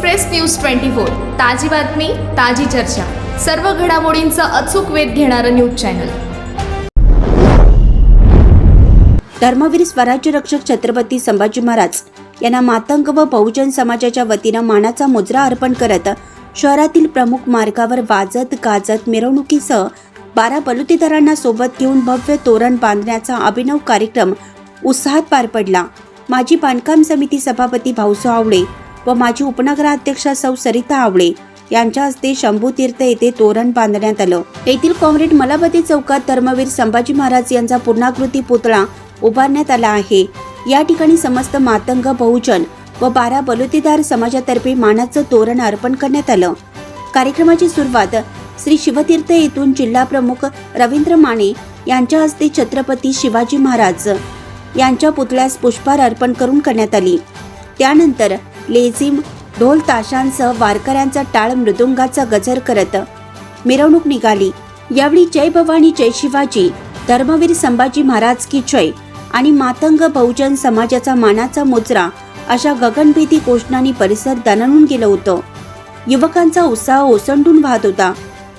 Express news twenty four. ताजी बातमी ताजी चर्चा. सर्व घडामोडींचा अचूक वेध घेणारं न्यूज चॅनल. धर्मवीर स्वराज्य रक्षक छत्रपती संभाजी महाराज यांना मातंग व बहुजन समाजाच्या वतीनं मानाचा मुजरा अर्पण करत शहरातील प्रमुख मार्गावर वाजत गाजत मिरवणुकीसह बारा बलुतेदारांना सोबत घेऊन भव्य तोरण बांधण्याचा अभिनव कार्यक्रम उत्साहात पार पडला. माजी बांधकाम समिती सभापती भाऊसो आवळे व माजी उपनगराध्यक्षा सौ सरिता आवळे यांच्या हस्ते शंभू तीर्थ येथे तोरण बांधण्यात आलं. येथील कॉम्रेड मलापती चौकात धर्मवीर संभाजी महाराज यांचा पूर्णाकृती पुतळा उभारण्यात आला आहे. या ठिकाणी समस्त मातंग बहुजन व बारा बलुतेदार समाजातर्फे मानाचं तोरण अर्पण करण्यात आलं. कार्यक्रमाची सुरुवात श्री शिवतीर्थ येथून जिल्हा प्रमुख रवींद्र माने यांच्या हस्ते छत्रपती शिवाजी महाराज यांच्या पुतळ्यास पुष्पहार अर्पण करून करण्यात आली. त्यानंतर लेझिम ढोल ताशांसह वारकऱ्यांचा टाळ मृदुंगाचा गजर करत मिरवणूक निघाली. यावेळी जय भवानी जय शिवाजी धर्मवीर संभाजी महाराज की जय आणि मातंग बहुजन समाजाचा मानाचा मुजरा अशा गगनभेदी घोषणांनी परिसर दणाणून गेलं होतं. युवकांचा उत्साह ओसंडून वाहत होता.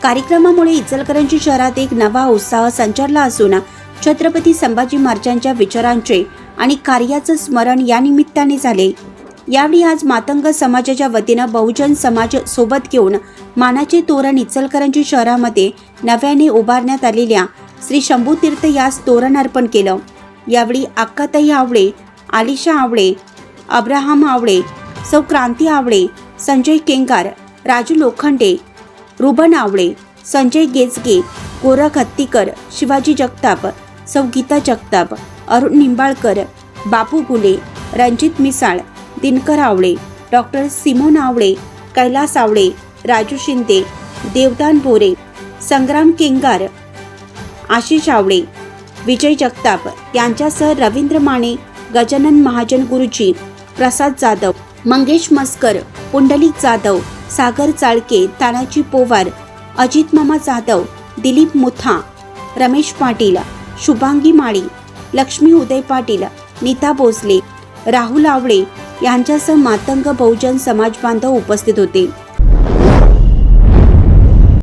कार्यक्रमामुळे इचलकरंजी शहरात एक नवा उत्साह संचारला असून छत्रपती संभाजी महाराजांच्या विचारांचे आणि कार्याचं स्मरण या निमित्ताने झाले. यावेळी आज मातंग समाजाच्या वतीनं बहुजन समाज सोबत घेऊन मानाचे तोरण इचलकरंजी शहरामध्ये नव्याने उभारण्यात आलेल्या श्री शंभूतीर्थ यास तोरण अर्पण केलं. यावेळी अक्काताई आवळे आलिशा आवळे अब्राहम आवळे सौ क्रांती आवळे संजय केंगार राजू लोखंडे रुबन आवळे संजय गेजगे गोरख हत्तीकर शिवाजी जगताप सौ गीता जगताप अरुण निंबाळकर बापू गुले रणजित मिसाळ दिनकर आवळे डॉक्टर सिमोन आवळे कैलास आवळे राजू शिंदे देवदान बोरे संग्राम केंगार आशिष आवळे विजय जगताप यांच्यासह रवींद्र माने गजानन महाजन गुरुजी प्रसाद जाधव मंगेश मस्कर पुंडलिक जाधव सागर चाळके तानाजी पोवार अजित मामा जाधव दिलीप मुथा रमेश पाटील शुभांगी माळी लक्ष्मी उदय पाटील नीता भोसले राहुल आवळे यांच्यासह मातंग बहुजन समाज बांधव उपस्थित होते.